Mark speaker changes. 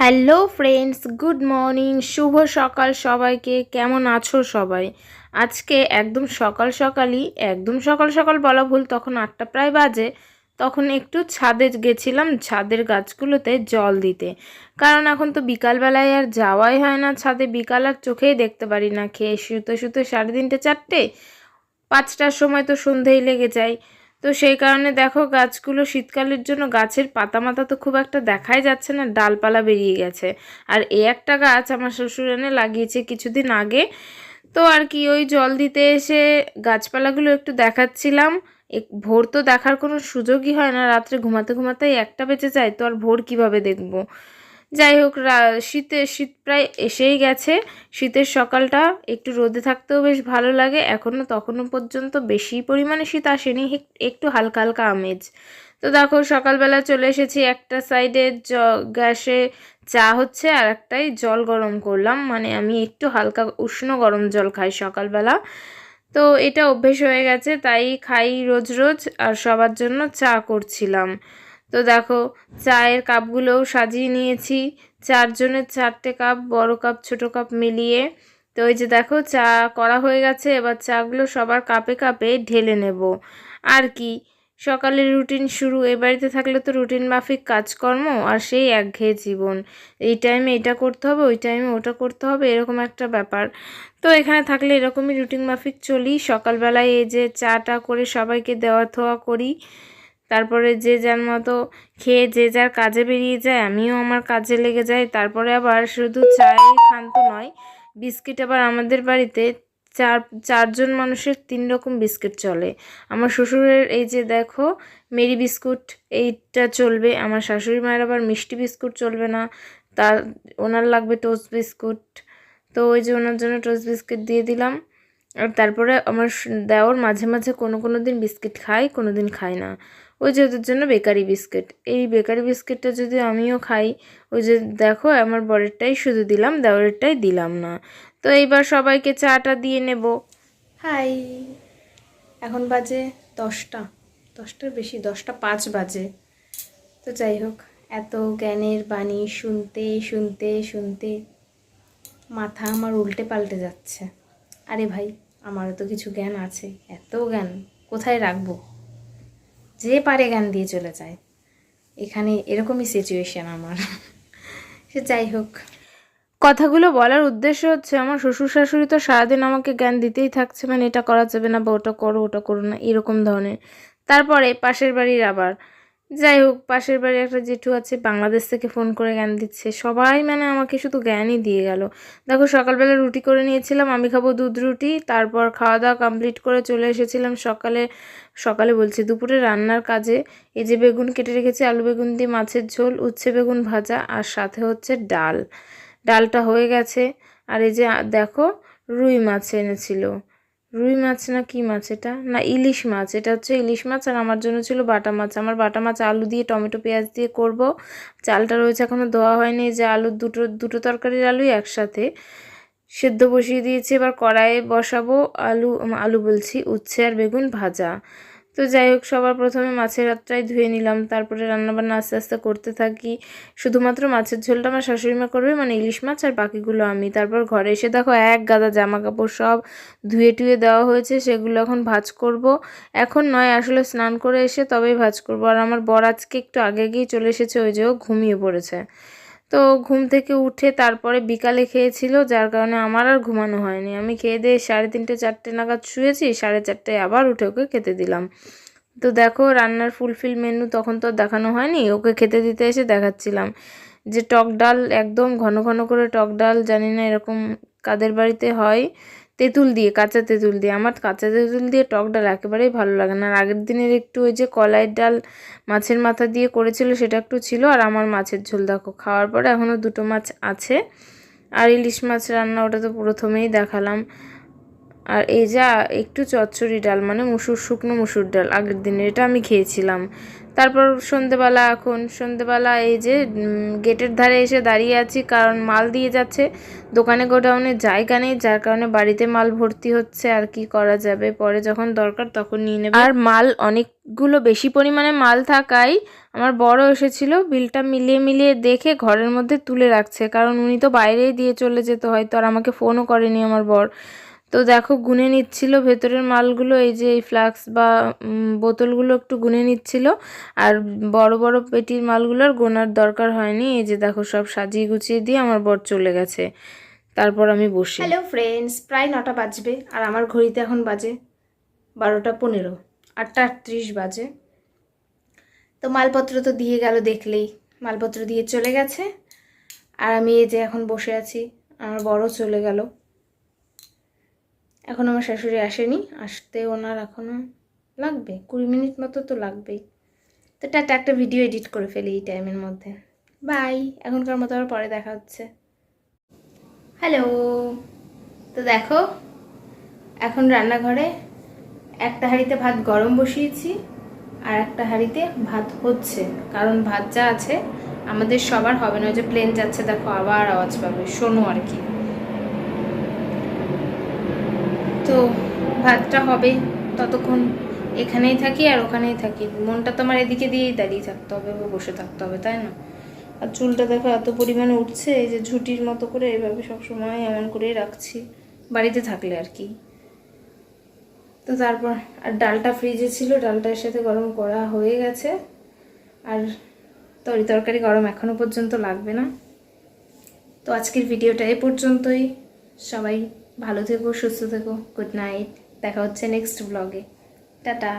Speaker 1: Hello friends, good morning, শুভ সকাল সবাইকে, কেমন আছো সবাই? আজকে একদম সকাল সকালই, একদম সকাল সকাল বলা ভুল, তখন আটটা প্রায় বাজে, তখন একটু ছাদে গেছিলাম, ছাদের গাছগুলোতে জল দিতে। কারণ এখন তো বিকালবেলায় আর যাওয়াই হয় না ছাদে, বিকাল আর চোখেই দেখতে পারি না, খেয়ে শুতে শুতে সাড়ে তিনটে, চারটে, পাঁচটার সময় তো সন্ধেই লেগে যায়। তো সেই কারণে দেখো গাছগুলো শীতকালের জন্য গাছের পাতা মাতা তো খুব একটা দেখাই যাচ্ছে না, ডালপালা বেরিয়ে গেছে। আর এই একটা গাছ আমার শ্বশুর এনে লাগিয়েছে কিছুদিন আগে। তো আর কি, ওই জল দিতে এসে গাছপালাগুলো একটু দেখাচ্ছিলাম। এক- ভোর তো দেখার কোনো সুযোগই হয় না, রাত্রে ঘুমাতে ঘুমাতেই একটা বেঁচে যায়, তো আর ভোর কীভাবে দেখব? যাই হোক শীতে, শীত প্রায় এসেই গেছে। শীতের সকালটা একটু রোদে থাকতেও বেশ ভালো লাগে। এখনও তখনও পর্যন্ত বেশি পরিমাণে শীত আসেনি একটু হালকা হালকা আমেজ। তো দেখো, সকালবেলা চলে এসেছি একটা সাইডে, জ, গ্যাসে চা হচ্ছে আর একটাই জল গরম করলাম। মানে আমি একটু হালকা উষ্ণ গরম জল খাই সকালবেলা। তো এটা অভ্যেস হয়ে গেছে, তাই খাই রোজ রোজ আর সবার জন্য চা করছিলাম। তো দেখো, চায়ের কাপগুলোও সাজিয়ে নিয়েছি। চারজনের চারটে কাপ, বড় কাপ, ছোট কাপ মিলিয়ে। তো ওই যে দেখো, চা করা হয়ে গেছে। এবার চাগুলো সবার কাপে কাপে ঢেলে নেব। আর কি, সকালের রুটিন শুরু। এ বাড়িতে থাকলে তো রুটিন মাফিক কাজকর্ম আর সেই একঘেয়ে জীবন। এই টাইমে এটা করতে হবে, ওই টাইমে ওটা করতে হবে, এরকম একটা ব্যাপার। তো এখানে থাকলে এরকমই রুটিন মাফিক চলি। সকালবেলায় এই যে চাটা করে সবাইকে দেওয়া থোয়া করি। তারপরে যে যার মতো খেয়ে যে যার কাজে বেরিয়ে যায়, আমিও আমার কাজে লেগে যাই। তারপরে আবার শুধু চাই খান্ত নয়, বিস্কিট আবার আমাদের বাড়িতে চার, চারজন মানুষের তিন রকম বিস্কিট চলে। আমার শ্বশুরের এই যে দেখো, মেরি বিস্কুট, এইটা চলবে। আমার শাশুড়ি মায়ের আবার মিষ্টি বিস্কুট চলবে না। তার ওনার লাগবে টোস্ট বিস্কুট। তো ওই যে ওনার জন্য টোস্ট বিস্কিট দিয়ে দিলাম। আর তারপরে আমার দেওর মাঝে মাঝে কোনো কোনো দিন বিস্কিট খায় কোনো দিন খায় না। ওই যে ওদের জন্য বেকারি বিস্কিট। এই বেকারি বিস্কিটটা যদি আমিও খাই, ওই যে দেখো আমার বরেরটাই শুধু দিলাম, দেওরেরটাই দিলাম না। তো এইবার সবাইকে চাটা দিয়ে নেব। হাই, এখন বাজে দশটা। দশটার বেশি, দশটা পাঁচ বাজে। তো যাই হোক, এত জ্ঞানের বাণী শুনতে শুনতে শুনতে মাথা আমার উল্টে পাল্টে যাচ্ছে। আরে ভাই, আমারও তো কিছু জ্ঞান আছে, এত জ্ঞান, কোথায় রাখব? যে পারে গান দিয়ে চলে যায়। এখানে এরকমই সিচুয়েশান আমার। সে যাই হোক। কথাগুলো বলার উদ্দেশ্য হচ্ছে, আমার শ্বশুর শাশুড়ি তো সারাদিন আমাকে জ্ঞান দিতেই থাকছে মানে এটা করা যাবে না বা ওটা করো ওটা করো না, এরকম ধরনের। তারপরে পাশের বাড়ির আবার যাই হোক, পাশের বাড়ির একটা জেঠু আছে, বাংলাদেশ থেকে ফোন করে জ্ঞান দিচ্ছে। সবাই মানে আমাকে শুধু জ্ঞানই দিয়ে গেল। দেখো, সকালবেলা রুটি করে নিয়েছিলাম, আমি খাব দুধ রুটি, তারপর খাওয়া দাওয়া কমপ্লিট করে চলে এসেছিলাম সকালে সকালে বলছি দুপুরে রান্নার কাজে। এই যে বেগুন কেটে রেখেছি, আলু বেগুন দিয়ে মাছের ঝোল, উচ্ছে বেগুন ভাজা, আর সাথে হচ্ছে ডাল। ডালটা হয়ে গেছে, আর এই যে, দেখো, রুই মাছ এনেছিল। রুই মাছ না কি মাছ এটা? না, ইলিশ মাছ। এটা হচ্ছে ইলিশ মাছ আর আমার জন্য ছিল বাটা মাছ। আমার বাটা মাছ আলু দিয়ে, টমেটো, পেঁয়াজ দিয়ে করব। চালটা রয়েছে এখনও ধোয়া হয়নি। যে আলু দুটো দুটো তরকারির আলুই একসাথে সেদ্ধ বসিয়ে দিয়েছি। এবার কড়াইয়ে বসাবো আলু আলু বলছি, উচ্ছে আর বেগুন ভাজা। তো যাই হোক, সবার প্রথমে মাছের হাতটাই ধুয়ে নিলাম। তারপরে রান্নাবান্না আস্তে আস্তে করতে থাকি। শুধুমাত্র মাছের ঝোলটা আমার শাশুড়ি মা করবে মানে ইলিশ মাছ আর বাকিগুলো আমি। তারপর ঘরে এসে দেখো এক গাদা জামা কাপড় সব ধুয়ে টুয়ে দেওয়া হয়েছে, সেগুলো এখন ভাজ করব। এখন নয়, আসলে স্নান করে এসে তবেই ভাজ করব। আর আমার বর আজকে একটু আগে গিয়েই চলে এসেছে, ওই যে ঘুমিয়ে পড়েছে। তো ঘুম থেকে উঠে তারপরে বিকালে খেয়েছিল, যার কারণে আমার আর ঘুমানো হয়নি। আমি খেয়ে দিয়ে সাড়ে তিনটে, চারটে নাগাদ শুয়েছি, সাড়ে চারটায় আবার উঠে ওকে খেতে দিলাম। তো দেখো, রান্নার ফুলফিল মেনু তখন তো দেখানো হয়নি, ওকে খেতে দিতে এসে দেখাচ্ছিলাম। যে টক ডাল, একদম ঘন ঘন করে টক ডাল, জানি না এরকম কাদের বাড়িতে হয় তেঁতুল দিয়ে, কাঁচা তেঁতুল দিয়ে। আমার কাঁচা তেঁতুল দিয়ে টক ডাল একেবারেই ভালো লাগে না। আর আগের দিনের একটু ওই যে কলাইয়ের ডাল মাছের মাথা দিয়ে করেছিল, সেটা একটু ছিল। আর আমার মাছের ঝোল দেখো, খাওয়ার পরে এখনও দুটো মাছ আছে। আর ইলিশ মাছ রান্না ওটা তো প্রথমেই দেখালাম। আর এই যা, একটু চচ্চড়ি ডাল মানে মুসুর, শুকনো মুসুর ডাল আগের দিনের, এটা আমি খেয়েছিলাম। তারপর সন্ধেবেলা এখন, সন্ধেবেলা এই যে গেটের ধারে এসে দাঁড়িয়ে আছি, কারণ মাল দিয়ে যাচ্ছে। দোকানে গোডাউনে জায়গা নেই, যার কারণে বাড়িতে মাল ভর্তি হচ্ছে, আর কি করা যাবে। পরে যখন দরকার তখন নিয়ে নেবে। আর মাল অনেকগুলো বেশি পরিমাণে মাল থাকায় আমার বড় এসেছিল, বিলটা মিলিয়ে মিলিয়ে দেখে ঘরের মধ্যে তুলে রাখছে। কারণ উনি তো বাইরেই দিয়ে চলে যেত হয়তো আর আমাকে ফোনও করেনি আমার বর। তো দেখো গুনে নিচ্ছিল ভেতরের মালগুলো, এই যে এই ফ্লাক্স বা বোতলগুলো একটু গুনে নিচ্ছিল। আর বড় বড় পেটির মালগুলোর গোনার দরকার হয়নি। এই যে দেখো সব সাজিয়ে গুছিয়ে দিয়ে আমার বর চলে গেছে। তারপর আমি বসি। হ্যালো ফ্রেন্ডস প্রায় নটা বাজবে আর আমার ঘড়িতে এখন বাজে বারোটা পনেরো, আটটা আটত্রিশ বাজে। তো মালপত্র তো দিয়ে গেল দেখলেই, মালপত্র দিয়ে চলে গেছে। আর আমি এই যে এখন বসে আছি, আমার বড় চলে গেল। এখন আমার শাশুড়ি আসেনি, আসতে ওনার এখনও লাগবে, কুড়ি মিনিট মতো তো লাগবেই। তো টাটা, একটা ভিডিও এডিট করে ফেলি এই টাইমের মধ্যে। বাই এখনকার মতো আবার পরে দেখা হচ্ছে। হ্যালো তো দেখো, এখন রান্নাঘরে একটা হাঁড়িতে ভাত গরম বসিয়েছি আর একটা হাঁড়িতে ভাত হচ্ছে। কারণ ভাত যা আছে, আমাদের সবার হবে না, ওই যে প্লেন যাচ্ছে, দেখো আবার আওয়াজ পাবে। শোনো আর কি। তো ভাতটা হবে ততক্ষণ এখানেই থাকি আর ওখানেই থাকি। মনটা তো আমার এদিকে দিয়েই দাঁড়িয়ে থাকতে হবে বা বসে থাকতে হবে, তাই না? আর চুলটা দেখো এত পরিমাণে উঠছে, এই যে ঝুটির মতো করে এইভাবে সবসময় এমন করেই রাখছি, বাড়িতে থাকলে আর কি। তো তারপর, আর ডালটা ফ্রিজে ছিল ডালটার সাথে গরম করা হয়ে গেছে। আর তরি তরকারি গরম এখনও পর্যন্ত লাগবে না। তো আজকের ভিডিওটা এ পর্যন্তই। সবাই ভালো থেকো সুস্থ থেকো গুড নাইট দেখা হচ্ছে নেক্সট ব্লগে টাটা।